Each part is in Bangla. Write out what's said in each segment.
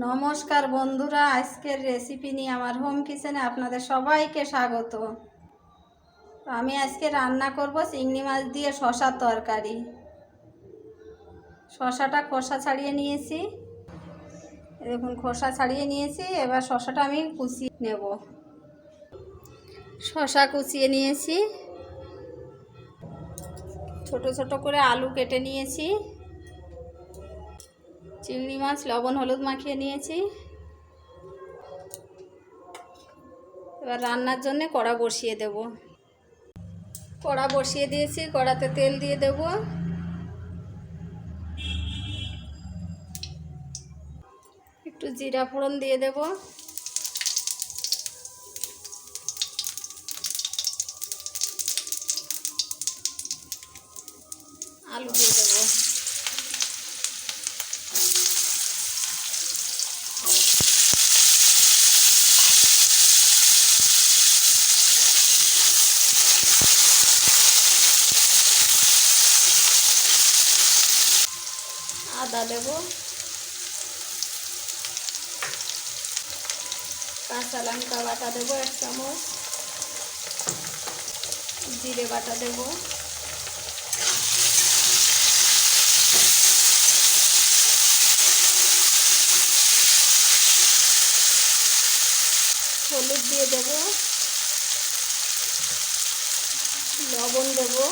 নমস্কার বন্ধুরা, আজকের রেসিপি নিয়ে আমার হোম কিচেনে আপনাদের সবাইকে স্বাগত। আমি আজকে রান্না করব চিংড়ি মাছ দিয়ে শশার তরকারি। শশাটা খোসা ছাড়িয়ে নিয়েছি। দেখুন, খোসা ছাড়িয়ে নিয়েছি, এবার শশাটা আমি কুচিয়ে নেব। শশা কুচিয়ে নিয়েছি। ছোট ছোট করে আলু কেটে নিয়েছি। চিংড়ি মাছ, লবণ, হলুদ মাখিয়ে নিয়েছি। এবার রান্নার জন্য কড়া বসিয়ে দেব। কড়া বসিয়ে দিয়েছি, কড়াতে তেল দিয়ে দেব। একটু জিরা ফোড়ন দিয়ে দেব। আলু দিয়ে দেবো। আদা দেব কাঁচা লঙ্কা বাটা দেবো এক চামচ জিরে বাটা দেব। হলুদ দিয়ে দেব। লবণ দেবো।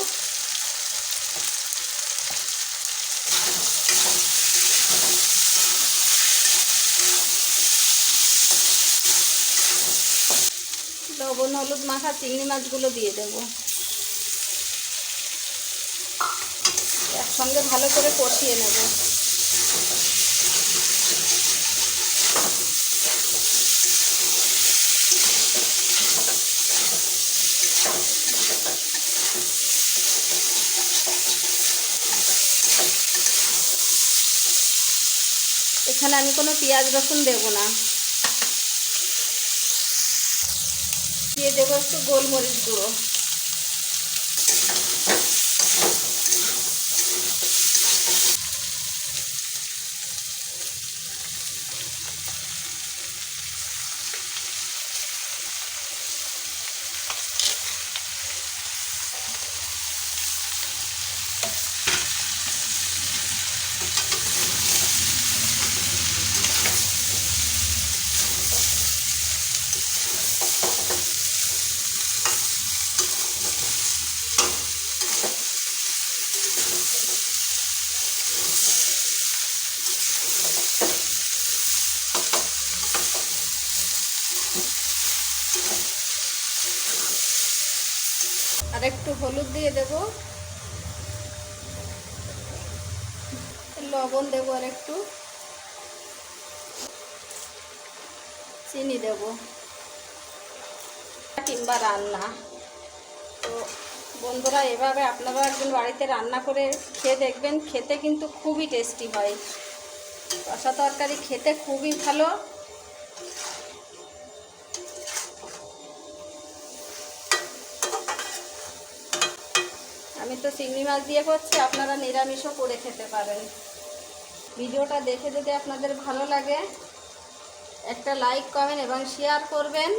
লবণ, হলুদ, মাখা, চিংড়ি মাছগুলো দিয়ে দেব। একসঙ্গে ভালো করে কষিয়ে নেব। এখানে আমি কোনো পেঁয়াজ রসুন দেব না। দিয়ে দেবো একটু গোলমরিচ গুঁড়ো। আর একটু হলুদ দিয়ে দেব। লবণ দেব আর একটু। চিনি দেব। কিংবা রান্না। তো বন্ধুরা, এভাবে আপনারা একদিন বাড়িতে রান্না করে খেয়ে দেখবেন, খেতে কিন্তু খুবই টেস্টি হয়। কষা তরকারি খেতে খুবই ভালো। আমি তো চিংড়ি মাছ দিয়ে করছি, আপনারা নিরামিষও করে খেতে পারেন। ভিডিওটা দেখে যদি আপনাদের ভালো লাগে, একটা লাইক, কমেন্ট এবং শেয়ার করবেন।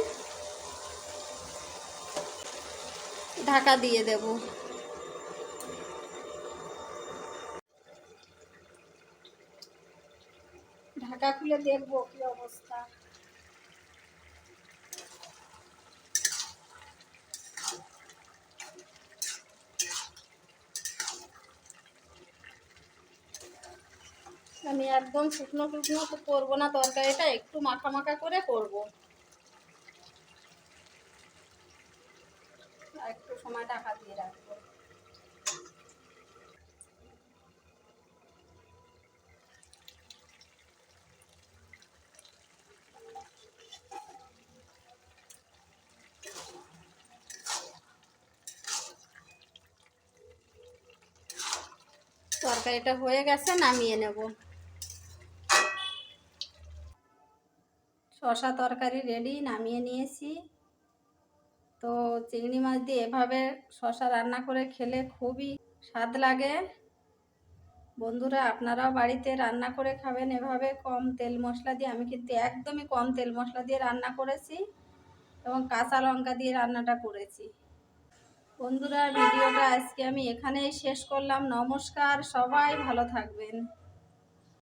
ঢাকা দিয়ে দেব। ঢাকা খুলে দেখব কি অবস্থা। আমি একদম শুকনো শুকনো তো করব না তরকারিটা, একটু মাখা মাখা করে করব। একটু সময় ঢাকা দিয়ে রাখব। তরকারিটা হয়ে গেছে, নামিয়ে নেব। শশা তরকারি রেডি নামিয়ে নিয়েছি। তো চিংড়ি মাছ দিয়ে এভাবে শশা রান্না করে খেলে খুবই স্বাদ লাগে। বন্ধুরা, আপনারাও বাড়িতে রান্না করে খাবেন এভাবে। কম তেল মশলা দিয়ে, আমি কিন্তু একদমই কম তেল মশলা দিয়ে রান্না করেছি এবং কাঁচা লঙ্কা দিয়ে রান্নাটা করেছি। বন্ধুরা, ভিডিওটা আজকে আমি এখানেই শেষ করলাম। নমস্কার, সবাই ভালো থাকবেন।